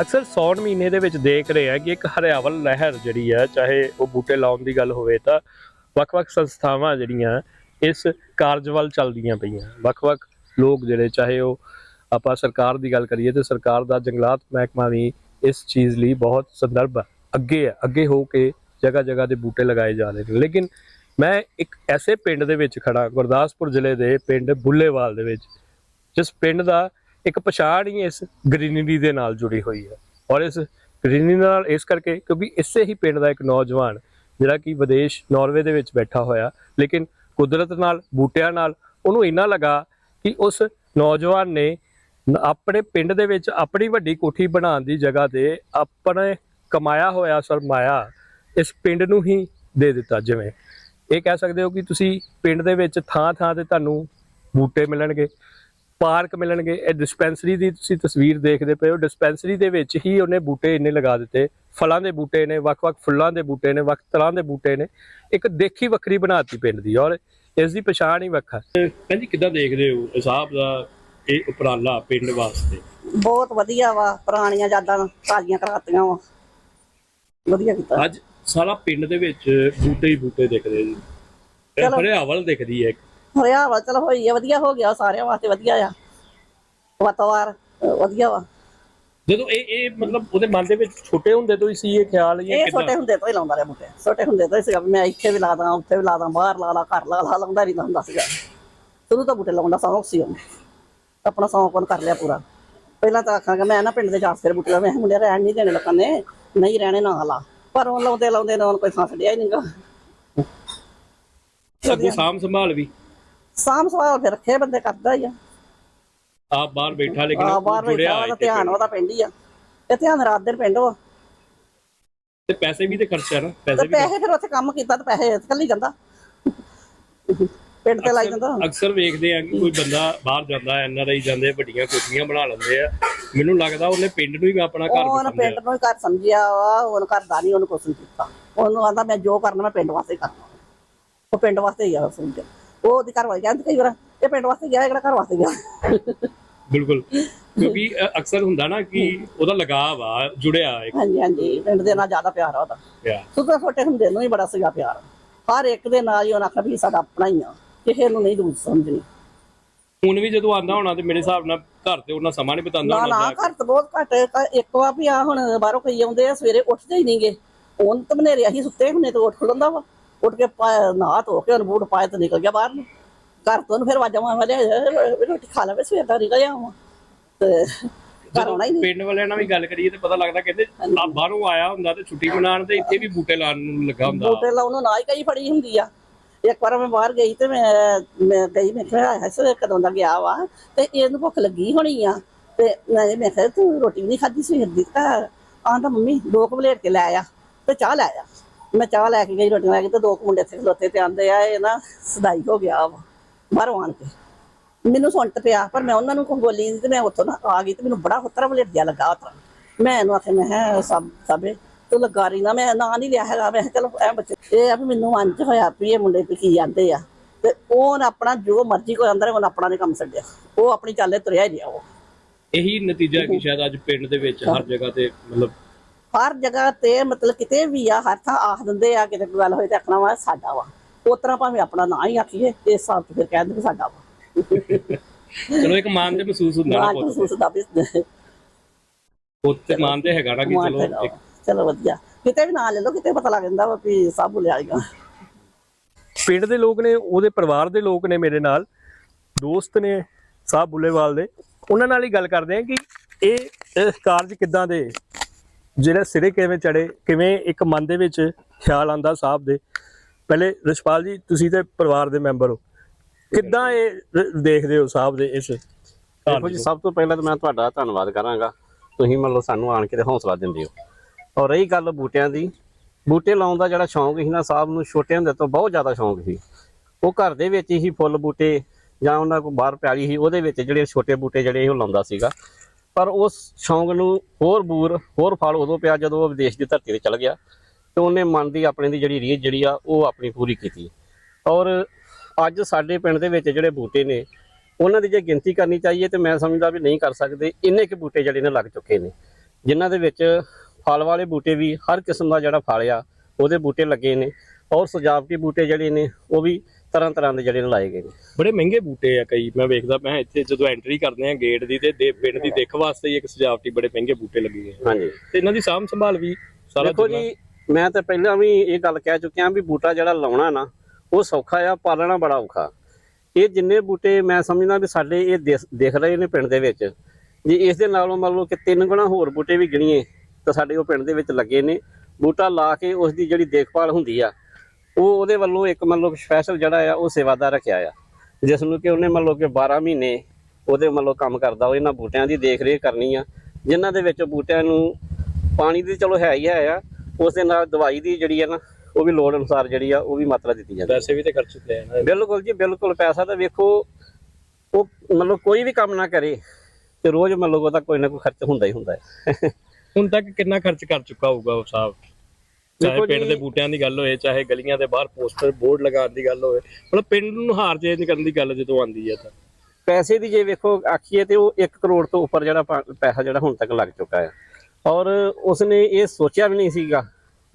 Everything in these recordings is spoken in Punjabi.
ਅਕਸਰ ਸੌਣ ਮਹੀਨੇ ਦੇ ਵਿੱਚ ਦੇਖ ਰਹੇ ਆ ਕਿ ਇੱਕ ਹਰਿਆਵਲ ਲਹਿਰ ਜਿਹੜੀ ਹੈ ਚਾਹੇ ਉਹ ਬੂਟੇ ਲਾਉਣ ਦੀ ਗੱਲ ਹੋਵੇ ਤਾਂ ਵੱਖ-ਵੱਖ ਸੰਸਥਾਵਾਂ ਜਿਹੜੀਆਂ ਇਸ ਕਾਰਜ ਵੱਲ ਚੱਲਦੀਆਂ ਪਈਆਂ। ਵੱਖ-ਵੱਖ ਲੋਕ ਜਿਹੜੇ, ਚਾਹੇ ਉਹ ਆਪਾਂ ਸਰਕਾਰ ਦੀ ਗੱਲ ਕਰੀਏ ਤੇ ਸਰਕਾਰ ਦਾ ਜੰਗਲਾਤ ਮਹਿਕਮਾ ਵੀ ਇਸ ਚੀਜ਼ ਲਈ ਬਹੁਤ ਸੰਦਰਭ ਅੱਗੇ ਹੈ ਅੱਗੇ ਹੋ ਕੇ ਜਗ੍ਹਾ ਜਗ੍ਹਾ ਦੇ ਬੂਟੇ ਲਗਾਏ ਜਾ ਰਹੇ ਨੇ। ਲੇਕਿਨ ਮੈਂ ਇੱਕ ਐਸੇ ਪਿੰਡ ਦੇ ਵਿੱਚ ਖੜਾ ਗੁਰਦਾਸਪੁਰ ਜ਼ਿਲ੍ਹੇ ਦੇ ਪਿੰਡ ਬੁੱਲੇਵਾਲ ਦੇ ਵਿੱਚ, ਜਿਸ ਪਿੰਡ ਦਾ ਇੱਕ ਪਛਾਣ ਹੀ ਇਸ ਗ੍ਰੀਨਰੀ ਦੇ ਨਾਲ ਜੁੜੀ ਹੋਈ ਹੈ। ਔਰ ਇਸ ਗ੍ਰੀਨਰੀ ਨਾਲ ਇਸ ਕਰਕੇ ਕਿਉਂਕਿ ਇਸੇ ਹੀ ਪਿੰਡ ਦਾ ਇੱਕ ਨੌਜਵਾਨ, ਜਿਹੜਾ ਕਿ ਵਿਦੇਸ਼ ਨਾਰਵੇ ਦੇ ਵਿੱਚ ਬੈਠਾ ਹੋਇਆ, ਲੇਕਿਨ ਕੁਦਰਤ ਨਾਲ, ਬੂਟਿਆਂ ਨਾਲ ਉਹਨੂੰ ਇੰਨਾ ਲਗਾ ਕਿ ਉਸ ਨੌਜਵਾਨ ਨੇ ਆਪਣੇ ਪਿੰਡ ਦੇ ਵਿੱਚ ਆਪਣੀ ਵੱਡੀ ਕੋਠੀ ਬਣਾਉਣ ਦੀ ਜਗ੍ਹਾ ਤੇ ਆਪਣੇ ਕਮਾਇਆ ਹੋਇਆ ਸਰਮਾਇਆ ਇਸ ਪਿੰਡ ਨੂੰ ਹੀ ਦੇ ਦਿੱਤਾ ਜਿਵੇਂ। ਇਹ ਕਹਿ ਸਕਦੇ ਹੋ ਕਿ ਤੁਸੀਂ ਪਿੰਡ ਦੇ ਵਿੱਚ ਥਾਂ ਥਾਂ ਤੇ ਤੁਹਾਨੂੰ ਬੂਟੇ ਮਿਲਣਗੇ। ਪਾਰਕ ਮਿਲਣਗੇ। ਇਹ ਡਿਸਪੈਂਸਰੀ ਦੀ ਤੁਸੀਂ ਤਸਵੀਰ ਦੇਖਦੇ ਪਏ ਹੋ। ਡਿਸਪੈਂਸਰੀ ਦੇ ਵਿੱਚ ਹੀ ਉਹਨੇ ਬੂਟੇ ਇੰਨੇ ਲਗਾ ਦਿੱਤੇ। ਫਲਾਂ ਦੇ ਬੂਟੇ ਨੇ ਵੱਖ-ਵੱਖ ਫੁੱਲਾਂ ਦੇ ਬੂਟੇ ਨੇ ਵੱਖ ਤਰ੍ਹਾਂ ਦੇ ਬੂਟੇ ਨੇ। ਇੱਕ ਦੇਖੀ ਵੱਖਰੀ ਬਣਾਤੀ ਪਿੰਡ ਦੀ ਔਰ ਇਸ ਦੀ ਪਛਾਣ ਹੀ ਵੱਖਾ। ਕਹਿੰਦੀ ਕਿੱਦਾਂ ਦੇਖਦੇ ਹੋ ਹਿਸਾਬ ਦਾ ਇਹ ਉਪਰਾਲਾ ਪਿੰਡ ਵਾਸਤੇ? ਬਹੁਤ ਵਧੀਆ ਵਾ। ਪੁਰਾਣੀਆਂ ਯਾਦਾਂ ਤਾਜ਼ੀਆਂ ਕਰਾਤੀਆਂ ਵਾ। ਵਧੀਆ ਕੀਤਾ। ਅੱਜ ਸਾਰਾ ਪਿੰਡ ਦੇ ਵਿੱਚ ਬੂਟੇ ਹੀ ਬੂਟੇ ਦਿਖਦੇ ਜੀ ਚਲੋ। ਹਰਿਆਵਲ ਦਿਖਦੀ ਹੈ ਹੋਇਆ ਵਾ ਚਲੋ ਹੋਈ ਆ ਵਧੀਆ ਹੋ ਗਿਆ ਸਾਰਿਆਂ ਵਾਸਤੇ ਵਧੀਆ ਆ। ਵਾਤਾਵਰ ਵਧੀਆ ਵਾ। ਜਦੋਂ ਇਹ ਇਹ ਮਤਲਬ ਉਹਦੇ ਮਨ ਦੇ ਵਿੱਚ ਛੋਟੇ ਹੁੰਦੇ ਤੋਂ ਹੀ ਸੀ ਇਹ ਖਿਆਲ ਜਾਂ ਇਹ ਕਿੱਦਾਂ? ਛੋਟੇ ਹੁੰਦੇ ਤੋਂ ਹੀ ਲਾਉਂਦਾ ਰਿਹਾ ਬੂਟੇ ਛੋਟੇ ਹੁੰਦੇ ਤੋਂ ਹੀ ਸੀਗਾ ਵੀ ਮੈਂ ਇੱਥੇ ਵੀ ਲਾ ਦਾਂ ਉੱਥੇ ਵੀ ਲਾ ਦਾਂ ਬਾਹਰ ਲਾ ਲਾ ਘਰ ਲਾ ਲਾ ਲਾਉਂਦਾ ਰਹਿੰਦਾ ਹੁੰਦਾ ਸੀਗਾ। ਸ਼ੁਰੂ ਤੋਂ ਬੂਟੇ ਲਾਉਣ ਦਾ ਸ਼ੌਂਕ ਸੀ ਉਹਨੂੰ। ਆਪਣਾ ਸ਼ੌਂਕ ਉਹਨੇ ਕਰ ਲਿਆ ਪੂਰਾ। ਪਹਿਲਾਂ ਤਾਂ ਆਖਾਂਗਾ ਮੈਂ ਨਾ ਪਿੰਡ ਦੇ ਚਾਰ ਫੇਰ ਬੂਟੇ ਲਾਵੇਂ ਮੁੰਡੇ ਰਹਿਣ ਨਹੀਂ ਦੇਣੇ ਲੋਕਾਂ ਨੇ ਨਹੀਂ ਰਹਿਣੇ ਨਾ ਲਾ। ਪਰ ਉਹ ਲਾਉਂਦੇ ਲਾਉਂਦੇ ਨਾ ਉਹਨੂੰ ਕੋਈ ਥਾਂ ਛੱਡਿਆ ਹੀ ਨਹੀਂਗਾ ਅੱਗੋਂ ਸਾਂਭ ਸੰਭਾਲ ਵੀ। ਸਾਂਭ ਸਵਾਲ ਫਿਰ ਰੱਖੇ ਬੰਦੇ ਕਰਦਾ ਹੀ ਆ। ਆਪ ਬਾਹਰ ਬੈਠਾ ਲੇਕਿਨ ਆ ਬਾਹਰ ਜੁੜਿਆ ਬੈਠਾ ਉਹਦਾ ਇੱਥੇ ਧਿਆਨ ਉਹਦਾ ਪਿੰਡ ਹੀ ਆ। ਇਹ ਧਿਆਨ ਰਾਤ ਦਿਨ ਪਿੰਡ ਵਾ। ਤੇ ਪੈਸੇ ਵੀ ਤੇ ਖਰਚਾ ਨਾ ਪੈਸੇ ਤੇ ਵੀ ਪੈਸੇ ਫਿਰ ਉੱਥੇ ਕੰਮ ਕੀਤਾ ਤੇ ਪੈਸੇ ਕੱਲੀ ਜਾਂਦਾ। ਪਿੰਡ ਤੇ ਲਾਈ ਜਾਂਦਾ। ਅਕਸਰ ਵੇਖਦੇ ਆ ਕਿ ਕੋਈ ਬੰਦਾ ਬਾਹਰ ਜਾਂਦਾ ਐਨ ਆਰ ਆਈ ਜਾਂਦੇ ਵੱਡੀਆਂ ਕੋਠੀਆਂ ਬਣਾ ਲੈਂਦੇ ਆ। ਮੈਨੂੰ ਲੱਗਦਾ ਉਹਨੇ ਪਿੰਡ ਨੂੰ ਹੀ ਆਪਣਾ ਘਰ ਉਹਨ ਸਮਝਿਆ। ਪਿੰਡ ਨੂੰ ਹੀ ਘਰ ਸਮਝਿਆ ਵਾ ਉਹਨ ਘਰ ਦਾ ਨਹੀਂ ਉਹਨੂੰ ਕੁਛ ਨੀ ਕੀਤਾ। ਉਹਨੂੰ ਆਂਦਾ ਮੈਂ ਜੋ ਕਰਨਾ ਮੈਂ ਪਿੰਡ ਵਾਸਤੇ ਹੀ ਕਰਨਾ। ਉਹ ਪਿੰਡ ਵਾਸਤੇ ਹੀ ਆ ਸਮਝ ਉਹ ਉਹਦੀ ਘਰ ਵਾਲੀ ਕਹਿੰਦੀ ਕਈ ਵਾਰ ਇਹ ਪਿੰਡ ਵਾਸਤੇ ਗਿਆ ਇਹ ਕਿਹੜਾ ਘਰ ਵਾਸਤੇ ਗਿਆ। ਬਿਲਕੁਲ। ਕਿਉਂਕਿ ਅ, ਅਕਸਰ ਹੁੰਦਾ ਨਾ ਕਿ ਉਹਦਾ ਲਗਾਵ ਆ ਜੁੜਿਆ ਇੱਕ। ਹਾਂਜੀ ਹਾਂਜੀ। ਪਿੰਡ ਦੇ ਨਾਲ ਜ਼ਿਆਦਾ ਪਿਆਰ ਆ ਉਹਦਾ। ਪਿਆ ਸੁੱਤੇ ਛੋਟੇ ਹੁੰਦੇ ਨੂੰ ਹੀ ਬੜਾ ਸੀਗਾ ਪਿਆਰ। ਹਰ ਇੱਕ ਦੇ ਨਾਲ ਹੀ ਉਹਨਾਂ ਆਖਿਆ ਵੀ ਸਾਡਾ ਆਪਣਾ ਹੀ ਆ। ਕਿਸੇ ਨੂੰ ਨਹੀਂ ਦੂਰ ਸਮਝਣੀ। ਹੁਣ ਵੀ ਜਦੋਂ ਆਂਦਾ ਹੋਣਾ ਤੇ ਮੇਰੇ ਹਿਸਾਬ ਨਾਲ ਘਰ ਤੇ ਉਹਨਾਂ ਸਮਾਂ ਨਹੀਂ ਬਿਤਾਉਂਦਾ ਨਾ ਹੋਣਾ ਨਾ ਜਾ ਕੇ। ਘਰ ਤਾਂ ਬਹੁਤ ਘੱਟ। ਇੱਕ ਵਾਰ ਵੀ ਆ ਹੁਣ ਬਾਹਰੋਂ ਕਈ ਆਉਂਦੇ ਆ ਸਵੇਰੇ ਉੱਠਦੇ ਹੀ ਨਹੀਂਗੇ ਹੁਣ ਤਾਂ ਮਨੇਰੇ ਅਸੀਂ ਸੁੱਤੇ ਹੁੰਨੇ ਤੇ ਉੱਠ ਖੁੱਲਦਾ ਵਾ। ਉੱਠ ਕੇ ਨਹਾ ਧੋ ਕੇ ਉਹਨੂੰ ਬੂਟ ਪਾਏ ਤੇ ਨਿਕਲ ਗਿਆ ਬਾਹਰ ਨੂੰ। ਘਰ ਤੋਂ ਫਿਰ ਵਾਜਾਂ ਮਾਰਿਆ ਰੋਟੀ ਖਾ ਲਵੇ ਸਵੇਰ ਦਾ ਨਿਕਲ ਜਾਵਾਂ ਤੇ ਹੀ ਪਿੰਡ ਵਾਲਿਆਂ ਨਾਲ ਵੀ ਗੱਲ ਕਰੀਏ ਤੇ ਪਤਾ ਲੱਗਦਾ ਕਹਿੰਦੇ ਆ ਬਾਹਰੋਂ ਆਇਆ ਹੁੰਦਾ ਤੇ ਛੁੱਟੀ ਮਨਾਉਣ ਤੇ ਇੱਥੇ ਵੀ ਬੂਟੇ ਲਾਉਣ ਨੂੰ ਲੱਗਾ ਹੁੰਦਾ। ਬੂਟੇ ਲਾਉਣ ਨੂੰ ਨਾ ਹੀ ਕਈ ਫੜੀ ਹੁੰਦੀ ਆ। ਇੱਕ ਵਾਰ ਮੈਂ ਬਾਹਰ ਗਈ ਤੇ ਮੈਂ ਮੈਂ ਗਈ ਮੈਂ ਕਿਹਾ ਹੈ ਸਵੇਰ ਕਦੋਂ ਦਾ ਗਿਆ ਵਾ? ਤੇ ਇਹਨੂੰ ਭੁੱਖ ਲੱਗੀ ਹੋਣੀ ਆ। ਤੇ ਮੈਂ ਮੈਂ ਕਿਹਾ ਤੂੰ ਰੋਟੀ ਵੀ ਨਹੀਂ ਖਾਧੀ ਸਵੇਰ ਦੀ? ਤਾਂ ਆਂਦਾ ਮੰਮੀ ਦੋ ਕੁ ਪਲੇਟ ਕੇ ਲੈ ਆ ਤੇ ਚਾਹ ਲੈ ਆ। ਮੈਂ ਚਾਹ ਲੈ ਕੇ ਗਈ ਰੋਟੀ ਲੈ ਕੇ ਤੇ ਦੋ ਕੁ ਮੁੰਡੇ ਇੱਥੇ ਖਲੋਤੇ ਤੇ ਆਂਦੇ ਆ ਇਹ ਨਾ ਸਦਾਈ ਹੋ ਗਿਆ ਵਾ ਬਾਹਰੋਂ ਆਣ ਕੇ। ਮੈਨੂੰ ਸੁਣ ਤੇ ਪਿਆ ਪਰ ਮੈਂ ਉਹਨਾਂ ਨੂੰ ਕੋਈ ਬੋਲੀ ਨਹੀਂ ਤੇ ਮੈਂ ਉੱਥੋਂ ਨਾ ਆ ਗਈ ਤੇ ਮੈਨੂੰ ਬੜਾ ਹੁੱਤਰਾ ਜਿਹਾ ਲੱਗਾ ਉਤਰਾ। ਮੈਂ ਇਹਨੂੰ ਆਖਿਆ ਮੈਂ ਕਿਹਾ ਸਭ ਸਭੇ ਤੂੰ ਲੱਗਾ ਰਹੀ ਨਾ ਮੈਂ ਨਾਂ ਨਹੀਂ ਲਿਆ ਹੈਗਾ ਮੈਂ ਕਿਹਾ ਚਲੋ ਐ ਬੱਚੇ ਇਹ ਆ ਵੀ ਮੈਨੂੰ ਮਨ ਚ ਹੋਇਆ ਵੀ ਇਹ ਮੁੰਡੇ ਵੀ ਕੀ ਜਾਂਦੇ ਆ। ਤੇ ਉਹਨ ਆਪਣਾ ਜੋ ਮਰਜ਼ੀ ਕੋਈ ਅੰਦਰ ਉਹਨ ਆਪਣਾ ਨਹੀਂ ਕੰਮ ਛੱਡਿਆ। ਉਹ ਆਪਣੀ ਚਾਲੇ ਤੁਰਿਆ ਹੀ ਰਿਹਾ ਉਹ। ਇਹੀ ਨਤੀਜਾ ਕਿ ਸ਼ਾਇਦ ਅੱਜ ਪਿੰਡ ਦੇ ਵਿੱਚ ਹਰ ਜਗ੍ਹਾ ਤੇ ਮਤਲਬ ਹਰ ਜਗ੍ਹਾ ਤੇ ਮਤਲਬ ਕਿਤੇ ਵੀ ਆ ਹਰ ਥਾਂ ਆਖ ਦਿੰਦੇ ਆ ਕਿਤੇ ਕੋਈ ਗੱਲ ਹੋਏ ਤੇ ਆਖਣਾ ਵਾ ਸਾਡਾ ਵਾ। ਉਸ ਤਰ੍ਹਾਂ ਭਾਵੇਂ ਆਪਣਾ ਨਾਂ ਹੀ ਆਖੀਏ ਤੇ ਇਸ ਹਿਸਾਬ ਚ ਫਿਰ ਕਹਿੰਦੇ ਸਾਡਾ ਵਾ। ਚਲੋ ਇੱਕ ਮਾਨ ਤੇ ਮਹਿਸੂਸ ਹੁੰਦਾ ਨਾ ਮਾਨ ਪੁੱਤ। ਮਹਿਸੂਸ ਦਾ ਵੀ ਪੁੱਤ ਤੇ ਮਾਨ ਤੇ ਹੈਗਾ ਨਾ ਕਿ ਚਲੋ। ਚਲੋ ਵਧੀਆ। ਕਿਤੇ ਵੀ ਨਾਂ ਲੈ ਲਓ ਕਿਤੇ ਪਤਾ ਲੱਗ ਜਾਂਦਾ ਵਾ ਵੀ ਸਭ ਲਿਆਏਗਾ ਪਿੰਡ ਦੇ ਲੋਕ ਨੇ ਉਹਦੇ ਪਰਿਵਾਰ ਦੇ ਲੋਕ ਨੇ ਮੇਰੇ ਨਾਲ। ਦੋਸਤ ਨੇ ਸਾਹਿਬ ਬੁੱਲੇਵਾਲ ਦੇ ਉਹਨਾਂ ਨਾਲ ਹੀ ਗੱਲ ਕਰਦੇ ਆ ਕਿ ਇਹ ਇਹ ਕਾਰਜ ਕਿੱਦਾਂ ਦੇ? ਜਿਹੜੇ ਸਿਰੇ ਕਿਵੇਂ ਚੜੇ ਕਿਵੇਂ ਇੱਕ ਮਨ ਦੇ ਵਿੱਚ ਖਿਆਲ ਆਂਦਾ ਸਾਹਿਬ ਦੇ। ਪਹਿਲੇ ਰਿਸ਼ਪਾਲ ਜੀ ਤੁਸੀਂ ਤੇ ਪਰਿਵਾਰ ਦੇ ਮੈਂਬਰ ਹੋ। ਕਿੱਦਾਂ ਇਹ ਦੇਖਦੇ ਹੋ ਸਾਹਿਬ ਦੇ ਇਸ ਦੇਖੋ ਜੀ? ਸਭ ਤੋਂ ਪਹਿਲਾਂ ਤਾਂ ਮੈਂ ਤੁਹਾਡਾ ਧੰਨਵਾਦ ਕਰਾਂਗਾ। ਤੁਸੀਂ ਮੰਨ ਲਓ ਸਾਨੂੰ ਆਣ ਕੇ ਤੇ ਹੌਸਲਾ ਦਿੰਦੇ ਹੋ। ਔਰ ਰਹੀ ਗੱਲ ਬੂਟਿਆਂ ਦੀ ਬੂਟੇ ਲਾਉਣ ਦਾ ਜਿਹੜਾ ਸ਼ੌਂਕ ਸੀ ਨਾ ਸਾਹਿਬ ਨੂੰ ਛੋਟੇ ਹੁੰਦੇ ਤੋਂ ਬਹੁਤ ਜ਼ਿਆਦਾ ਸ਼ੌਂਕ ਸੀ। ਉਹ ਘਰ ਦੇ ਵਿੱਚ ਹੀ ਫੁੱਲ ਬੂਟੇ ਜਾਂ ਉਹਨਾਂ ਕੋਲ ਬਾਹਰ ਪਿਆਲੀ ਸੀ ਉਹਦੇ ਵਿੱਚ ਜਿਹੜੇ ਛੋਟੇ ਬੂਟੇ ਜਿਹੜੇ ਉਹ ਲਾਉਂਦਾ ਸੀਗਾ। ਪਰ ਉਸ ਸ਼ੌਂਕ ਨੂੰ ਹੋਰ ਬੂਰ, ਹੋਰ ਫਲ ਉਦੋਂ ਪਿਆ ਜਦੋਂ ਉਹ ਵਿਦੇਸ਼ ਦੀ ਧਰਤੀ ਤੇ ਚਲ ਗਿਆ ਤੇ ਉਹਨੇ ਮਨ ਦੀ ਆਪਣੇ ਦੀ ਜਿਹੜੀ ਰੀਝ ਜਿਹੜੀ ਆ, ਉਹ ਆਪਣੀ ਪੂਰੀ ਕੀਤੀ। ਔਰ ਅੱਜ ਸਾਡੇ ਪਿੰਡ ਦੇ ਵਿੱਚ ਜਿਹੜੇ ਬੂਟੇ ਨੇ, ਉਹਨਾਂ ਦੀ ਜੇ ਗਿਣਤੀ ਕਰਨੀ ਚਾਹੀਏ ਤੇ ਮੈਂ ਸਮਝਦਾ ਵੀ ਨਹੀਂ ਕਰ ਸਕਦੇ, ਇੰਨੇ ਕੁ ਬੂਟੇ ਜਿਹੜੇ ਨੇ ਲੱਗ ਚੁੱਕੇ ਨੇ, ਜਿਨ੍ਹਾਂ ਦੇ ਵਿੱਚ ਫਲ ਵਾਲੇ ਬੂਟੇ ਵੀ ਹਰ ਕਿਸਮ ਦਾ ਜਿਹੜਾ ਫਲ ਆ, ਉਹਦੇ ਬੂਟੇ ਲੱਗੇ ਨੇ ਔਰ ਸਜਾਵਟੀ ਬੂਟੇ ਜਿਹੜੇ ਨੇ, ਉਹ ਵੀ ਤਰ੍ਹਾਂ ਤਰ੍ਹਾਂ ਦੇ ਜਿਹੜੇ ਲਾਏ ਗਏ ਨੇ। ਬੜੇ ਮਹਿੰਗੇ ਬੂਟੇ ਆ ਕਈ ਮੈਂ ਵੇਖਦਾ ਮੈਂ ਇੱਥੇ ਜਦੋਂ ਐਂਟਰੀ ਕਰਦੇ ਆ ਗੇਟ ਦੀ ਤੇ ਦੇ ਪਿੰਡ ਦੀ ਦੇਖ ਵਾਸਤੇ ਹੀ ਇੱਕ ਸਜਾਵਟੀ ਬੜੇ ਮਹਿੰਗੇ ਬੂਟੇ ਲੱਗੇ ਆ। ਹਾਂਜੀ। ਤੇ ਇਹਨਾਂ ਦੀ ਸਾਂਭ ਸੰਭਾਲ ਵੀ ਸਾਰਾ ਦੇਖੋ ਜੀ ਮੈਂ ਤਾਂ ਪਹਿਲਾਂ ਵੀ ਇਹ ਗੱਲ ਕਹਿ ਚੁੱਕਿਆ ਵੀ ਬੂਟਾ ਜਿਹੜਾ ਲਾਉਣਾ ਨਾ ਉਹ ਸੌਖਾ ਆ ਪਾਲਣਾ ਬੜਾ ਔਖਾ। ਇਹ ਜਿੰਨੇ ਬੂਟੇ ਮੈਂ ਸਮਝਦਾ ਵੀ ਸਾਡੇ ਇਹ ਦਿਖ ਰਹੇ ਨੇ ਪਿੰਡ ਦੇ ਵਿੱਚ ਜੇ ਇਸ ਦੇ ਨਾਲੋਂ ਮੰਨ ਲਓ ਕਿ ਤਿੰਨ ਗੁਣਾ ਹੋਰ ਬੂਟੇ ਵੀ ਗਿਣੀਏ ਤਾਂ ਸਾਡੇ ਉਹ ਪਿੰਡ ਦੇ ਵਿੱਚ ਲੱਗੇ ਨੇ। ਬੂਟਾ ਲਾ ਕੇ ਉਸ ਦੀ ਜਿਹੜੀ ਦੇਖਭਾਲ ਹੁੰਦੀ ਆ ਉਹ ਉਹਦੇ ਵੱਲੋਂ ਇੱਕ ਮੰਨ ਲਓ ਸਪੈਸ਼ਲ ਜਿਹੜਾ ਆ ਉਹ ਸੇਵਾਦਾਰ ਰੱਖਿਆ ਆ। ਜਿਸ ਨੂੰ ਕਿ ਉਹਨੇ ਮੰਨ ਲਓ ਕਿ 12 ਮਹੀਨੇ ਉਹਦੇ ਮੰਨ ਲਓ ਕੰਮ ਕਰਦਾ ਉਹ ਇਹਨਾਂ ਬੂਟਿਆਂ ਦੀ ਦੇਖ ਰੇਖ ਕਰਨੀ ਆ। ਜਿਨ੍ਹਾਂ ਦੇ ਵਿੱਚ ਬੂਟਿਆਂ ਨੂੰ ਪਾਣੀ ਦੀ ਚਲੋ ਹੈ ਹੀ ਹੈ ਆ ਉਸ ਦੇ ਨਾਲ ਦਵਾਈ ਦੀ ਜਿਹੜੀ ਆ ਨਾ ਉਹ ਵੀ ਲੋੜ ਅਨੁਸਾਰ ਜਿਹੜੀ ਆ ਉਹ ਵੀ ਮਾਤਰਾ ਦਿੱਤੀ ਜਾਂਦੀ ਪੈਸੇ ਵੀ ਤੇ ਖਰਚਦੇ ਆ ਨਾ ਬਿਲਕੁਲ ਜੀ ਬਿਲਕੁਲ ਪੈਸਾ ਤਾਂ ਵੇਖੋ ਉਹ ਮਤਲਬ ਕੋਈ ਵੀ ਕੰਮ ਨਾ ਕਰੇ ਤੇ ਰੋਜ਼ ਮਤਲਬ ਉਹਦਾ ਕੋਈ ਨਾ ਕੋਈ ਖਰਚ ਹੁੰਦਾ ਹੀ ਹੁੰਦਾ ਹੈ ਹੁਣ ਤੱਕ ਕਿੰਨਾ ਖਰਚ ਕਰ ਚੁੱਕਾ ਹੋਊਗਾ ਉਹ ਸਾਹਿਬ ਚਾਹੇ ਪਿੰਡ ਜੀ- ਦੇ ਬੂਟਿਆਂ ਦੀ ਗੱਲ ਹੋਏ ਚਾਹੇ ਗਲੀਆਂ ਦੇ ਬਾਹਰ ਪੋਸਟਰ ਬੋਰਡ ਲਗਾਉਣ ਦੀ ਗੱਲ ਹੋਵੇ ਮਤਲਬ ਪਿੰਡ ਨੂੰ ਹਾਰ ਚੇਂਜ ਕਰਨ ਦੀ ਗੱਲ ਜਦੋਂ ਆਉਂਦੀ ਹੈ ਤਾਂ। ਪੈਸੇ ਦੀ ਜੇ ਵੇਖੋ ਆਖੀਏ ਤੇ ਉਹ 1 ਕਰੋੜ ਤੋਂ ਉੱਪਰ ਜਿਹੜਾ ਪੈਸਾ ਜਿਹੜਾ ਹੁਣ ਤੱਕ ਲੱਗ ਚੁੱਕਾ ਹੈ ਔਰ ਉਸਨੇ ਇਹ ਸੋਚਿਆ ਵੀ ਨਹੀਂ ਸੀਗਾ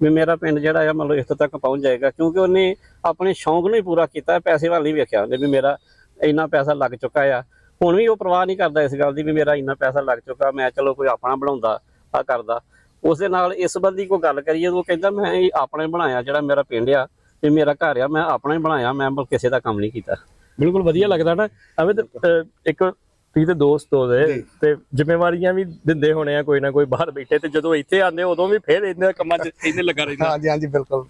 ਵੀ ਮੇਰਾ ਪਿੰਡ ਜਿਹੜਾ ਆ ਮਤਲਬ ਇੱਥੋਂ ਤੱਕ ਪਹੁੰਚ ਜਾਏਗਾ ਕਿਉਂਕਿ ਉਹਨੇ ਆਪਣੇ ਸ਼ੌਂਕ ਨੂੰ ਹੀ ਪੂਰਾ ਕੀਤਾ ਪੈਸੇ ਵੱਲ ਨਹੀਂ ਵੇਖਿਆ ਉਹਨੇ ਵੀ ਮੇਰਾ ਇੰਨਾ ਪੈਸਾ ਲੱਗ ਚੁੱਕਾ ਆ। ਹੁਣ ਵੀ ਉਹ ਪਰਵਾਹ ਨਹੀਂ ਕਰਦਾ ਇਸ ਗੱਲ ਦੀ ਵੀ ਮੇਰਾ ਇੰਨਾ ਪੈਸਾ ਲੱਗ ਚੁੱਕਾ ਮੈਂ ਚਲੋ ਕੋਈ ਆਪਣਾ ਬਣਾਉਂਦਾ ਆ ਕਰਦਾ। ਉਸ ਦੇ ਨਾਲ ਇਸ ਸੰਬੰਧੀ ਕੋਈ ਗੱਲ ਕਰੀਏ ਤਾਂ ਉਹ ਕਹਿੰਦਾ ਮੈਂ ਇਹ ਆਪਣੇ ਬਣਾਇਆ ਜਿਹੜਾ ਮੇਰਾ ਪਿੰਡ ਆ ਇਹ ਮੇਰਾ ਘਰ ਆ ਮੈਂ ਆਪਣਾ ਹੀ ਬਣਾਇਆ ਮੈਂ ਮਤਲਬ ਕਿਸੇ ਦਾ ਕੰਮ ਨਹੀਂ ਕੀਤਾ ਬਿਲਕੁਲ ਵਧੀਆ ਲੱਗਦਾ ਨਾ ਐਵੇਂ ਤੇ ਅਹ, ਇੱਕ ਤੁਸੀਂ ਤੇ ਦੋਸਤ ਹੋ ਦੇ ਤੇ ਜ਼ਿੰਮੇਵਾਰੀਆਂ ਵੀ ਦਿੰਦੇ ਹੋਣੇ ਆ ਕੋਈ ਨਾ ਕੋਈ ਬਾਹਰ ਬੈਠੇ ਤੇ ਜਦੋਂ ਇੱਥੇ ਆਉਂਦੇ ਉਦੋਂ ਵੀ ਫੇਰ ਇਹਨਾਂ ਕੰਮਾਂ 'ਚ ਇਹਨੇ ਲੱਗਾ ਰਹਿੰਦਾ ਹਾਂਜੀ ਹਾਂਜੀ ਬਿਲਕੁਲ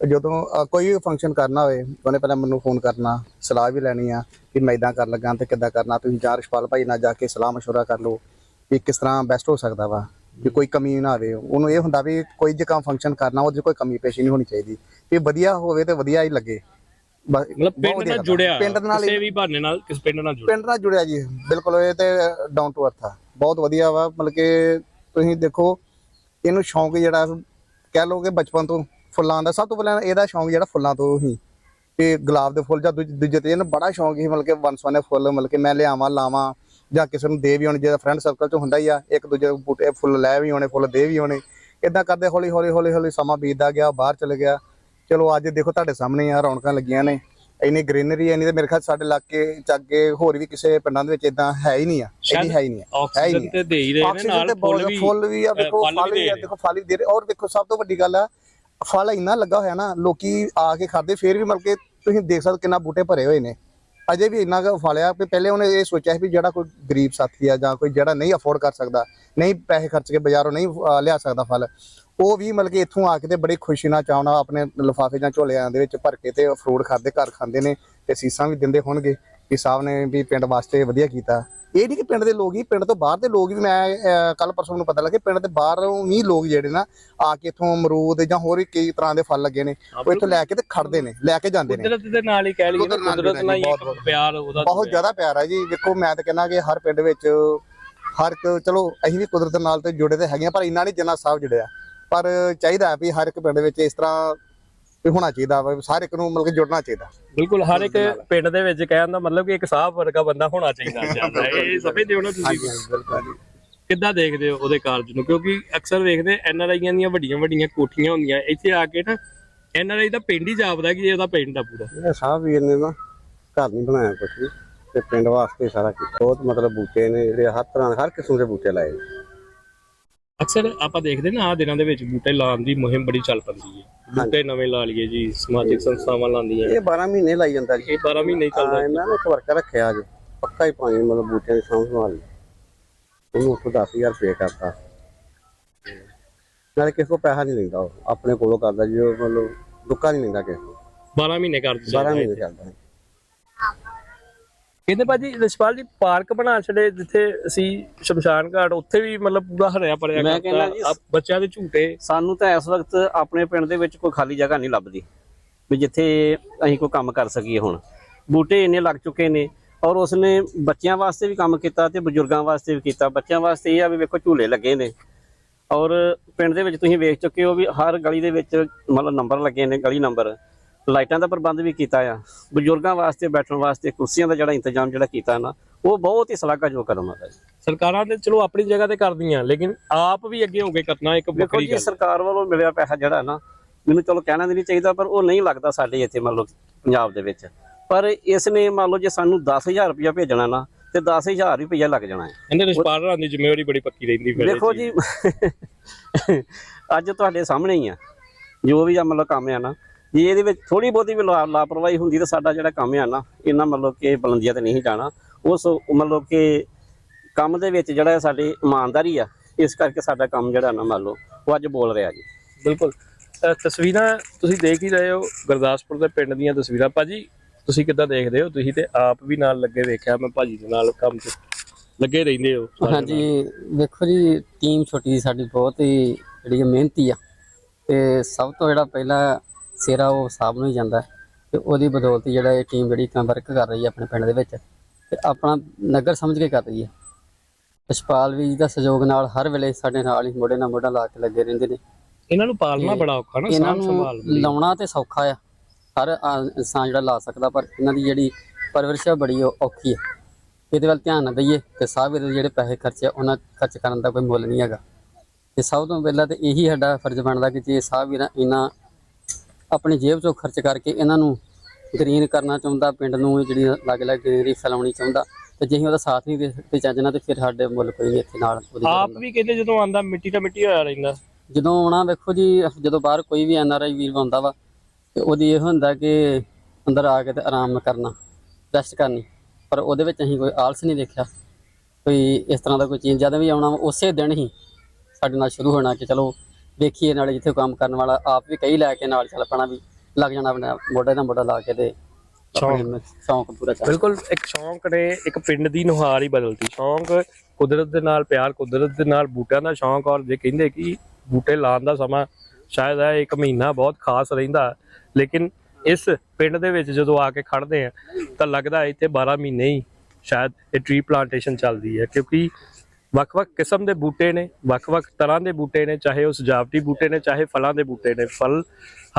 ਜਦੋਂ ਅ, ਕੋਈ ਵੀ ਫੰਕਸ਼ਨ ਕਰਨਾ ਹੋਵੇ ਉਹਨੇ ਪਹਿਲਾਂ ਮੈਨੂੰ ਫੋਨ ਕਰਨਾ ਸਲਾਹ ਵੀ ਲੈਣੀ ਆ ਕਿ ਮੈਂ ਇਦਾਂ ਕਰ ਲੱਗਾ ਤੇ ਕਿੱਦਾਂ ਕਰਨਾ ਤੁਸੀਂ ਜਾਂ ਰਿਸ਼ਪਾਲ ਭਾਈ ਨਾਲ ਜਾ ਕੇ ਸਲਾਹ مشورہ ਕਰ ਲਓ ਕਿ ਕਿਸ ਤਰ੍ਹਾਂ ਬੈਸਟ ਹੋ ਸਕਦਾ ਵਾ ਵੀ ਕੋਈ ਕਮੀ ਨਾ ਆਵੇ। ਉਹਨੂੰ ਇਹ ਹੁੰਦਾ ਵੀ ਕੋਈ ਜੇ ਕੰਮ ਫੰਕਸ਼ਨ ਕਰਨਾ ਉਹਦੇ 'ਚ ਕੋਈ ਕਮੀ ਪੇਸ਼ੀ ਨਹੀਂ ਹੋਣੀ ਚਾਹੀਦੀ। ਵੀ ਵਧੀਆ ਹੋਵੇ ਤੇ ਵਧੀਆ ਹੀ ਲੱਗੇ। ਬਸ ਮਤਲਬ ਪਿੰਡ ਨਾਲ। ਜੁੜਿਆ ਪਿੰਡ ਦੇ ਨਾਲ ਕਿਸੇ ਵੀ ਬਹਾਨੇ ਨਾਲ ਕਿਸ ਪਿੰਡ ਨਾਲ ਜੁੜਿਆ? ਪਿੰਡ ਨਾਲ ਜੁੜਿਆ ਜੀ ਬਿਲਕੁਲ ਇਹ ਤੇ ਡਾਊਨ ਟੂ ਅਰਥ ਆ। ਬਹੁਤ ਵਧੀਆ ਵਾ ਮਤਲਬ ਕਿ ਤੁਸੀਂ ਦੇਖੋ ਇਹਨੂੰ ਸ਼ੌਂਕ ਜਿਹੜਾ ਕਹਿ ਲਓ ਕਿ ਬਚਪਨ ਤੋਂ ਫੁੱਲਾਂ ਦਾ ਸਭ ਤੋਂ ਪਹਿਲਾਂ ਇਹਦਾ ਸ਼ੌਂਕ ਜਿਹੜਾ ਫੁੱਲਾਂ ਤੋਂ ਹੀ। ਕਿ ਗੁਲਾਬ ਦੇ ਫੁੱਲ ਜਾਂ ਦੂਜ- ਦੂਜੇ ਤੇ ਇਹਨੂੰ ਬੜਾ ਸ਼ੌਂਕ ਸੀ ਮਤਲਬ ਕਿ ਵਨਸਵਨੇ ਫੁੱਲ ਮਤਲਬ ਕਿ ਮੈਂ ਲਿਆਵਾਂ ਲਾਵਾਂ। ਜਾਂ ਕਿਸੇ ਨੂੰ ਦੇ ਵੀ ਆਉਣੇ ਜਿਹੜਾ ਫਰੈਂਡ ਸਰਕਲ ਚ ਹੁੰਦਾ ਹੀ ਆ ਇੱਕ ਦੂਜੇ ਦੇ ਬੂਟੇ ਫੁੱਲ ਲੈ ਵੀ ਆਉਣੇ ਫੁੱਲ ਦੇ ਵੀ ਆਉਣੇ। ਇਦਾਂ ਕਰਦੇ ਹੌਲੀ ਹੌਲੀ ਹੌਲੀ ਹੌਲੀ ਸਮਾਂ ਬੀਤਦਾ ਗਿਆ ਬਾਹਰ ਚਲੇ ਗਿਆ। ਚਲੋ ਅੱਜ ਦੇਖੋ ਤੁਹਾਡੇ ਸਾਹਮਣੇ ਆ ਰੌਣਕਾਂ ਲੱਗੀਆਂ ਨੇ। ਇੰਨੀ ਗ੍ਰੀਨਰੀ ਐ ਨਹੀਂ ਤੇ ਮੇਰੇ ਖਿਆਲ ਸਾਡੇ ਇਲਾਕੇ ਚ ਅੱਗੇ ਹੋਰ ਵੀ ਕਿਸੇ ਪਿੰਡਾਂ ਦੇ ਵਿੱਚ ਇਦਾਂ ਹੈ ਹੀ ਨਹੀਂ ਆ ਇੰਨੀ ਹੈ ਹੀ ਨਹੀਂ ਹੈ ਹੀ ਨਹੀਂ ਤੇ ਦੇ ਹੀ ਰਹੇ ਨੇ ਨਾਲ ਫੁੱਲ ਵੀ ਫੁੱਲ ਵੀ ਆ ਦੇਖੋ ਫਲ ਵੀ ਆ। ਦੇਖੋ ਫਲ ਵੀ ਦੇ ਰਹੇ। ਔਰ ਦੇਖੋ ਸਭ ਤੋਂ ਵੱਡੀ ਗੱਲ ਆ ਫਲ ਇੰਨਾ ਲੱਗਾ ਹੋਇਆ ਨਾ ਲੋਕੀ ਆ ਕੇ ਖਾਦੇ ਫੇਰ ਵੀ ਮਤਲਬ ਕਿ ਤੁਸੀਂ ਦੇਖ ਸਕਦੇ ਕਿੰਨਾ ਬੂਟੇ ਭਰੇ ਹੋਏ ਨੇ। ਅਜੇ ਵੀ ਇੰਨਾ ਕੁ ਫਲ ਆ ਵੀ ਪਹਿਲੇ ਉਹਨੇ ਇਹ ਸੋਚਿਆ ਸੀ ਵੀ ਜਿਹੜਾ ਕੋਈ ਗਰੀਬ ਸਾਥੀ ਆ ਜਾਂ ਕੋਈ ਜਿਹੜਾ ਨਹੀਂ ਅਫੋਰਡ ਕਰ ਸਕਦਾ, ਨਹੀਂ ਪੈਸੇ ਖਰਚ ਕੇ ਬਾਜ਼ਾਰੋਂ ਨਹੀਂ ਲਿਆ ਸਕਦਾ ਫਲ, ਉਹ ਵੀ ਮਤਲਬ ਕਿ ਇੱਥੋਂ ਆ ਕੇ ਤੇ ਬੜੀ ਖੁਸ਼ੀ ਨਾਲ ਚਾਹਣਾ ਆਪਣੇ ਲਿਫਾਫੇ ਜਾਂ ਝੋਲਿਆਂ ਦੇ ਵਿੱਚ ਭਰ ਕੇ ਤੇ ਫਰੂਟ ਖਾਦੇ ਘਰ ਖਾਂਦੇ ਨੇ ਤੇ ਸੀਸਾਂ ਵੀ ਦਿੰਦੇ ਹੋਣਗੇ। ਕਿ ਸਾਹਿਬ ਨੇ ਵੀ ਪਿੰਡ ਵਾਸਤੇ ਵਧੀਆ ਕੀਤਾ। ਇਹ ਨਹੀਂ ਕਿ ਪਿੰਡ ਦੇ ਲੋਕ ਹੀ ਪਿੰਡ ਤੋਂ ਬਾਹਰ ਦੇ ਲੋਕ ਵੀ ਮੈਂ ਕੱਲ ਪਰਸੋਂ ਨੂੰ ਪਤਾ ਲੱਗਿਆ ਪਿੰਡ ਦੇ ਬਾਹਰੋਂ ਵੀ ਲੋਕ ਜਿਹੜੇ ਨਾ ਆ ਕੇ ਇੱਥੋਂ ਅਮਰੂਦ ਜਾਂ ਹੋਰ ਵੀ ਕਈ ਤਰ੍ਹਾਂ ਦੇ ਫਲ ਲੱਗੇ ਨੇ ਉਹ ਇੱਥੋਂ ਲੈ ਕੇ ਤੇ ਖੜਦੇ ਨੇ ਲੈ ਕੇ ਜਾਂਦੇ ਨੇ। ਕੁਦਰਤ ਦੇ ਨਾਲ ਹੀ ਕਹਿ ਲਈਏ ਕੁਦਰਤ ਨਾਲ ਹੀ। ਪਿਆਰ ਉਹਦਾ ਬਹੁਤ ਜ਼ਿਆਦਾ ਪਿਆਰ ਹੈ ਜੀ। ਦੇਖੋ ਮੈਂ ਤਾਂ ਕਹਿੰਦਾ ਕਿ ਹਰ ਪਿੰਡ ਵਿੱਚ ਹਰ ਇੱਕ ਚਲੋ ਅਸੀਂ ਵੀ ਕੁਦਰਤ ਨਾਲ ਤੇ ਜੁੜੇ ਤੇ ਹੈਗੇ ਆ ਪਰ ਇੰਨਾ ਨਹੀਂ ਜਿੰਨਾ ਸਾਹਿਬ ਜੁੜਿਆ ਪਰ ਚਾਹੀਦਾ ਹੈ ਵੀ ਹਰ ਇੱਕ ਪਿੰਡ ਵਿੱਚ ਇਸ ਤਰ੍ਹਾਂ ਵੀ ਹੋਣਾ ਚਾਹੀਦਾ ਵਾ ਹਰ ਇੱਕ ਨੂੰ ਮਤਲਬ ਕਿ ਜੁੜਨਾ ਚਾਹੀਦਾ। ਬਿਲਕੁਲ ਹਰ ਇੱਕ ਪਿੰਡ ਦੇ ਵਿੱਚ ਕਹਿਣ ਦਾ ਮਤਲਬ ਕਿ ਇੱਕ ਸਾਹਬ ਵਰਗਾ ਬੰਦਾ ਹੋਣਾ ਚਾਹੀਦਾ। ਜਾਂਦਾ ਹੈ। ਇਹ ਸਮਝਦੇ ਹੋ ਨਾ ਤੁਸੀਂ ਬਿਲਕੁਲ ਕਿੱਦਾਂ ਦੇਖਦੇ ਹੋ ਉਹਦੇ ਕਾਰਜ ਨੂੰ? ਕਿਉਂਕਿ ਅਕਸਰ ਵੇਖਦੇ ਐਨ ਆਰ ਆਈਆਂ ਦੀਆਂ ਵੱਡੀਆਂ ਵੱਡੀਆਂ ਕੋਠੀਆਂ ਹੁੰਦੀਆਂ। ਇੱਥੇ ਆ ਕੇ ਨਾ ਐਨ ਆਰ ਆਈ ਦਾ ਪਿੰਡ ਹੀ ਜਾਪਦਾ ਕਿ ਇਹ ਉਹਦਾ ਪਿੰਡ ਆ ਪੂਰਾ। ਇਹ ਸਾਹਿਬ ਵੀਰ ਨੇ ਨਾ ਘਰ ਨਹੀਂ ਬਣਾਇਆ ਕੁਛ ਵੀ ਤੇ ਪਿੰਡ ਵਾਸਤੇ ਸਾਰਾ ਕੀਤਾ। ਬਹੁਤ ਮਤਲਬ ਬੂਟੇ ਨੇ ਜਿਹੜੇ ਹਰ ਤਰ੍ਹਾਂ ਹਰ ਕਿਸਮ ਦੇ ਬੂਟੇ ਲਾਏ ਨੇ। ਅਕਸਰ ਆਪਾਂ ਦੇਖਦੇ ਨਾ ਆ ਦਿਨਾਂ ਦੇ ਵਿੱਚ ਬੂਟੇ ਲਾਉਣ ਦੀ ਮੁਹਿੰਮ ਬੜੀ ਚੱਲ ਪੈਂਦੀ ਹੈ। ਬੂਟੇ ਨਵੇਂ ਲਾ ਲਈਏ ਜੀ ਸਮਾਜਿਕ ਸੰਸਥਾਵਾਂ ਲਾਉਂਦੀਆਂ। ਇਹ 12 ਮਹੀਨੇ ਲਾਈ ਜਾਂਦਾ ਜੀ। ਇਹ 12 ਮਹੀਨੇ ਹੀ ਚੱਲਦਾ ਹਾਂ, ਇਹਨਾਂ ਨੇ ਇੱਕ ਵਰਕਰ ਰੱਖਿਆ ਜੀ ਪੱਕਾ ਹੀ ਪਾਣੀ ਮਤਲਬ ਬੂਟਿਆਂ ਦੀ ਸਾਂਭ ਸੰਭਾਲ। ਲਈ। ਉਹਨੂੰ ਉੱਥੋਂ 10000 ਰੁਪਏ ਕਰਤਾ। ਨਾਲੇ ਕਿਸੇ ਕੋ ਪੈਸਾ ਨਹੀਂ ਲੈਂਦਾ ਉਹ। ਆਪਣੇ ਕੋਲੋਂ ਕਰਦਾ ਜੀ ਉਹ ਮਤਲਬ ਦੁੱਕਾ ਨਹੀਂ ਲੈਂਦਾ ਕਿਸੇ ਕੋਲ। 12 ਮਹੀਨੇ ਕਰ 12 ਮਹੀਨੇ ਹੈ। ਕਹਿੰਦੇ ਭਾਜੀ ਰਿਸ਼ਪਾਲ ਜੀ ਪਾਰਕ ਬਣਾ ਛੜੇ ਜਿੱਥੇ ਅਸੀਂ ਸ਼ਮਸ਼ਾਨ ਘਾਟ ਉੱਥੇ ਵੀ ਮਤਲਬ ਪੂਰਾ ਹਰਿਆ ਭਰਿਆ ਮੈਂ। ਕਹਿੰਦਾ ਜੀ- ਬੱਚਿਆਂ ਦੇ ਝੂਟੇ। ਸਾਨੂੰ ਤਾਂ ਇਸ ਵਕਤ ਆਪਣੇ ਪਿੰਡ ਦੇ ਵਿੱਚ ਕੋਈ ਖਾਲੀ ਜਗ੍ਹਾ ਨਹੀਂ ਲੱਭਦੀ ਵੀ ਜਿੱਥੇ ਅਸੀਂ ਕੋਈ ਕੰਮ ਕਰ ਸਕੀਏ ਹੁਣ। ਬੂਟੇ ਇੰਨੇ ਲੱਗ ਚੁੱਕੇ ਨੇ ਔਰ ਉਸਨੇ ਬੱਚਿਆਂ ਵਾਸਤੇ ਵੀ ਕੰਮ ਕੀਤਾ ਤੇ ਬਜ਼ੁਰਗਾਂ ਵਾਸਤੇ ਵੀ ਕੀਤਾ। ਬੱਚਿਆਂ ਵਾਸਤੇ ਇਹ ਆ ਵੀ ਵੇਖੋ ਝੂਲੇ ਲੱਗੇ ਨੇ। ਔਰ ਪਿੰਡ ਦੇ ਵਿੱਚ ਤੁਸੀਂ ਵੇਖ ਚੁੱਕੇ ਹੋ ਵੀ ਹਰ ਗਲੀ ਦੇ ਵਿੱਚ ਮਤਲਬ ਨੰਬਰ ਲੱਗੇ ਨੇ ਗਲੀ ਨੰਬਰ ਲਾਈਟਾਂ ਦਾ ਪ੍ਰਬੰਧ ਵੀ ਕੀਤਾ ਆ। ਬਜ਼ੁਰਗਾਂ ਵਾਸਤੇ ਬੈਠਣ ਵਾਸਤੇ ਕੁਰਸੀਆਂ ਦਾ ਜਿਹੜਾ ਇੰਤਜ਼ਾਮ ਜਿਹੜਾ ਕੀਤਾ ਨਾ ਉਹ ਬਹੁਤ ਹੀ ਸ਼ਲਾਘਾਯੋਗ ਕਦਮ ਹੈ ਸਰਕਾਰਾਂ ਤੇ ਚਲੋ ਆਪਣੀ ਜਗ੍ਹਾ ਤੇ ਕਰਦੀਆਂ ਲੇਕਿਨ ਆਪ ਵੀ ਅੱਗੇ ਹੋ ਕੇ ਕਰਨਾ ਇੱਕ ਵੱਖਰੀ ਜੀ ਗੱਲ। ਸਰਕਾਰ ਵੱਲੋਂ ਮਿਲਿਆ ਪੈਸਾ ਜਿਹੜਾ ਨਾ ਮੈਨੂੰ ਚਲੋ ਕਹਿਣਾ ਨਹੀਂ ਚਾਹੀਦਾ ਪਰ ਉਹ ਨਹੀਂ ਲੱਗਦਾ ਸਾਡੇ ਇੱਥੇ ਮੰਨ ਲਓ ਪੰਜਾਬ ਦੇ ਵਿੱਚ। ਪਰ ਇਸ ਨੇ ਮੰਨ ਲਓ ਜੇ ਸਾਨੂੰ 10000 ਰੁਪਇਆ ਭੇਜਣਾ ਨਾ ਤੇ 10000 ਰੁਪਇਆ ਲੱਗ ਜਾਣਾ ਹੈ। ਇਹਦੇ ਰਿਸ਼ਪਾਲ ਰਾਂ ਦੀ ਜ਼ਿੰਮੇਵਾਰੀ ਬੜੀ ਪੱਕੀ ਰਹਿੰਦੀ ਫਿਰ ਦੇਖੋ। ਜੀ ਅੱਜ ਤੁਹਾਡੇ ਸਾਹਮਣੇ ਹੀ ਆ ਜੋ ਵੀ ਆ ਮਤਲਬ ਕੰਮ ਆ ਨਾ ਜੇ ਇਹਦੇ ਵਿੱਚ ਥੋੜੀ ਬਹੁਤੀ ਵੀ ਲਾ- ਲਾਪਰਵਾਹੀ ਹੁੰਦੀ ਤਾਂ ਸਾਡਾ ਜਿਹੜਾ ਕੰਮ ਆ ਨਾ ਇਹਨਾਂ ਮਤਲਬ ਕਿ ਬੁਲੰਦੀਆਂ ਤੇ ਨਹੀਂ ਜਾਣਾ। ਉਸ ਮਤਲਬ ਕਿ ਕੰਮ ਦੇ ਵਿੱਚ ਜਿਹੜਾ ਸਾਡੀ ਇਮਾਨਦਾਰੀ ਆ ਇਸ ਕਰਕੇ ਸਾਡਾ ਕੰਮ ਜਿਹੜਾ ਨਾ ਮੰਨ ਲਓ ਉਹ ਅੱਜ ਬੋਲ ਰਿਹਾ ਜੀ। ਬਿਲਕੁਲ। ਤਸਵੀਰਾਂ ਤੁਸੀਂ ਦੇਖ ਹੀ ਰਹੇ ਹੋ ਗੁਰਦਾਸਪੁਰ ਦੇ ਪਿੰਡ ਦੀਆਂ ਤਸਵੀਰਾਂ। ਭਾਜੀ ਤੁਸੀਂ ਕਿੱਦਾਂ ਦੇਖਦੇ ਹੋ? ਤੁਸੀਂ ਤੇ ਆਪ ਵੀ ਨਾਲ ਲੱਗੇ ਵੇਖਿਆ ਮੈਂ ਭਾਜੀ ਦੇ ਨਾਲ ਕੰਮ 'ਚ ਲੱਗੇ ਰਹਿੰਦੇ ਹੋ। ਹਾਂਜੀ ਵੇਖੋ ਜੀ ਟੀਮ ਛੋਟੀ ਸਾਡੀ ਬਹੁਤ ਹੀ ਜਿਹੜੀ ਮਿਹਨਤੀ ਆ। ਤੇ ਸਭ ਤੋਂ ਜਿਹੜਾ ਪਹਿਲਾ ਸਿਰਾ ਉਹ ਸਾਹਿਬ ਨੂੰ ਹੀ ਜਾਂਦਾ ਤੇ ਉਹਦੀ ਬਦੌਲਤ ਜਿਹੜਾ ਇਹ ਟੀਮ ਜਿਹੜੀ ਵਰਕ ਕਰ ਰਹੀ ਹੈ ਆਪਣੇ ਪਿੰਡ ਦੇ ਵਿੱਚ ਤੇ ਆਪਣਾ ਨਗਰ ਸਮਝ ਕੇ ਕਰ ਰਹੀ ਹੈ। ਯਸ਼ਪਾਲ ਵੀ ਜੀ ਦਾ ਸਹਿਯੋਗ ਨਾਲ ਹਰ ਵੇਲੇ ਸਾਡੇ ਨਾਲ ਹੀ ਮੋਢੇ ਨਾਲ ਮੋਢਾ ਲਾ ਕੇ ਲੱਗੇ ਰਹਿੰਦੇ ਨੇ। ਇਹਨਾਂ ਨੂੰ ਪਾਲਣਾ ਬੜਾ ਔਖਾ ਨਾ ਇਹਨਾਂ ਸਾਂਭ ਨੂੰ। ਲਾਉਣਾ ਤੇ ਸੌਖਾ ਆ। ਹਰ ਇਨਸਾਨ ਜਿਹੜਾ ਲਾ ਸਕਦਾ ਪਰ ਇਹਨਾਂ ਦੀ ਜਿਹੜੀ ਪਰਵਰਿਸ਼ ਆ ਬੜੀ ਔਖੀ ਹੈ ਇਹਦੇ ਵੱਲ ਧਿਆਨ ਨਾ ਦਈਏ ਤੇ ਸਾਹਿਬ ਦੇ ਜਿਹੜੇ ਪੈਸੇ ਖਰਚੇ ਉਹਨਾਂ ਖਰਚ ਕਰਨ ਦਾ ਕੋਈ ਮੁੱਲ ਨਹੀਂ ਹੈਗਾ। ਤੇ ਸਭ ਤੋਂ ਪਹਿਲਾਂ ਤੇ ਇਹੀ ਸਾਡਾ ਫਰਜ਼ ਬਣਦਾ ਕਿ ਜੇ ਸਾਹਿਬ ਵੀਰਾਂ ਇਹਨਾਂ ਆਪਣੀ ਜੇਬ ਚੋਂ ਖਰਚ ਕਰਕੇ ਇਹਨਾਂ ਨੂੰ ਗ੍ਰੀਨ ਕਰਨਾ ਚਾਹੁੰਦਾ ਪਿੰਡ ਨੂੰ ਜਿਹੜੀ ਲੱਗ ਲੱਗ ਗ੍ਰੀਨਰੀ ਫੈਲਾਉਣੀ ਚਾਹੁੰਦਾ ਤੇ ਜੇ ਅਸੀਂ ਉਹਦਾ ਸਾਥ ਨਹੀਂ ਦੇ ਸਕਦੇ ਚੱਜ ਨਾਲ ਤੇ ਫਿਰ ਸਾਡੇ ਮੁੱਲ ਕੋਈ ਇੱਥੇ ਨਾਲ ਆਪ। ਵੀ ਕਹਿੰਦੇ ਜਦੋਂ ਆਂਦਾ ਮਿੱਟੀ ਤਾਂ ਮਿੱਟੀ ਹੋਇਆ ਰਹਿੰਦਾ ਜਦੋਂ ਆਉਣਾ ਵੇਖੋ ਜੀ ਜਦੋਂ ਬਾਹਰ ਕੋਈ ਵੀ ਐਨ ਆਰ ਆਈ ਵੀਰ ਆਉਂਦਾ ਵਾ ਤੇ ਉਹਦੀ ਇਹ ਹੁੰਦਾ ਕਿ ਅੰਦਰ ਆ ਕੇ ਤੇ ਆਰਾਮ ਕਰਨਾ ਰੈਸਟ ਕਰਨੀ ਪਰ ਉਹਦੇ ਵਿੱਚ ਅਸੀਂ ਕੋਈ ਆਲਸ ਨਹੀਂ ਦੇਖਿਆ ਕੋਈ ਇਸ ਤਰ੍ਹਾਂ ਦਾ ਕੋਈ ਚੀਜ਼ ਜਦ ਵੀ ਆਉਣਾ ਉਸੇ ਦਿਨ ਹੀ ਸਾਡੇ ਨਾਲ ਸ਼ੁਰੂ ਹੋਣਾ ਕਿ ਚਲੋ ਵੇਖੀਏ ਨਾਲੇ ਜਿੱਥੇ ਕੰਮ ਕਰਨ ਵਾਲਾ ਆਪ ਵੀ ਕਈ ਲੈ ਕੇ ਨਾਲ ਚੱਲ ਪੈਣਾ ਵੀ ਲੱਗ ਜਾਣਾ ਆਪਣੇ ਮੋਢੇ ਨਾਲ ਮੋਢਾ ਲਾ ਕੇ ਤੇ ਆਪਣੇ ਸ਼ੌਂਕ ਪੂਰਾ ਕਰ ਬਿਲਕੁਲ ਇੱਕ ਸ਼ੌਂਕ ਨੇ ਇੱਕ ਪਿੰਡ ਦੀ ਨੁਹਾਰ ਹੀ ਬਦਲਤੀ। ਸ਼ੌਂਕ ਕੁਦਰਤ ਦੇ ਨਾਲ ਪਿਆਰ ਕੁਦਰਤ ਦੇ ਨਾਲ ਬੂਟਿਆਂ ਦਾ ਸ਼ੌਂਕ ਔਰ ਜੇ ਕਹਿੰਦੇ ਕਿ ਬੂਟੇ ਲਾਉਣ ਦਾ ਸਮਾਂ ਸ਼ਾਇਦ ਇਹ ਇੱਕ ਮਹੀਨਾ ਬਹੁਤ ਖਾਸ ਰਹਿੰਦਾ। ਲੇਕਿਨ ਇਸ ਪਿੰਡ ਦੇ ਵਿੱਚ ਜਦੋਂ ਆ ਕੇ ਖੜਦੇ ਆ ਤਾਂ ਲੱਗਦਾ ਇੱਥੇ 12 ਮਹੀਨੇ ਹੀ ਸ਼ਾਇਦ ਇਹ ਟਰੀ ਪਲਾਂਟੇਸ਼ਨ ਚੱਲਦੀ ਹੈ ਕਿਉਂਕਿ ਵੱਖ-ਵੱਖ ਕਿਸਮ ਦੇ ਬੂਟੇ ਨੇ, ਵੱਖ-ਵੱਖ ਤਰ੍ਹਾਂ ਦੇ ਬੂਟੇ ਨੇ, ਚਾਹੇ ਉਹ ਸਜਾਵਟੀ ਬੂਟੇ ਨੇ, ਚਾਹੇ ਫਲਾਂ ਦੇ ਬੂਟੇ ਨੇ। ਫਲ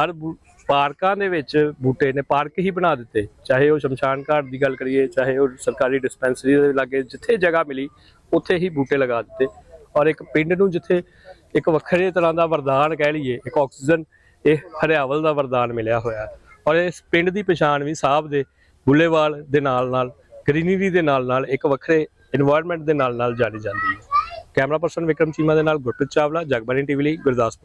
ਹਰ ਬੂ- ਪਾਰਕਾਂ ਦੇ ਵਿੱਚ ਬੂਟੇ ਨੇ, ਪਾਰਕ ਹੀ ਬਣਾ ਦਿੱਤੇ। ਚਾਹੇ ਉਹ ਸ਼ਮਸ਼ਾਨ ਘਾਟ ਦੀ ਗੱਲ ਕਰੀਏ, ਚਾਹੇ ਉਹ ਸਰਕਾਰੀ ਡਿਸਪੈਂਸਰੀ ਦੇ ਲਾਗੇ ਜਿੱਥੇ ਜਗ੍ਹਾ ਮਿਲੀ, ਉੱਥੇ ਹੀ ਬੂਟੇ ਲਗਾ ਦਿੱਤੇ। ਔਰ ਇੱਕ ਪਿੰਡ ਨੂੰ ਜਿੱਥੇ ਇੱਕ ਵੱਖਰੇ ਤਰ੍ਹਾਂ ਦਾ ਵਰਦਾਨ ਕਹਿ ਲਈਏ, ਇੱਕ ਆਕਸੀਜਨ, ਇਹ ਹਰਿਆਵਲ ਦਾ ਵਰਦਾਨ ਮਿਲਿਆ ਹੋਇਆ। ਔਰ ਇਸ ਪਿੰਡ ਦੀ ਪਛਾਣ ਵੀ ਸਾਹਿਬ ਦੇ ਬੁੱਲੇਵਾਲ ਦੇ ਨਾਲ ਨਾਲ ਗ੍ਰੀਨਰੀ ਦੇ ਨਾਲ ਨਾਲ ਇੱਕ ਵੱਖਰੇ এਨवायरमेंट ਦੇ ਨਾਲ ਨਾਲ ਜਾਣੀ ਜਾਂਦੀ ਹੈ। ਕੈਮਰਾ ਪਰਸਨ ਵਿਕਰਮ ਚੀਮਾ ਦੇ ਨਾਲ ਗੁਰਪ੍ਰੀਤ ਚਾਵਲਾ, ਜਗਬਾਣੀ ਟੀਵੀ ਲਈ ਗੁਰਦਾਸਪੁਰ।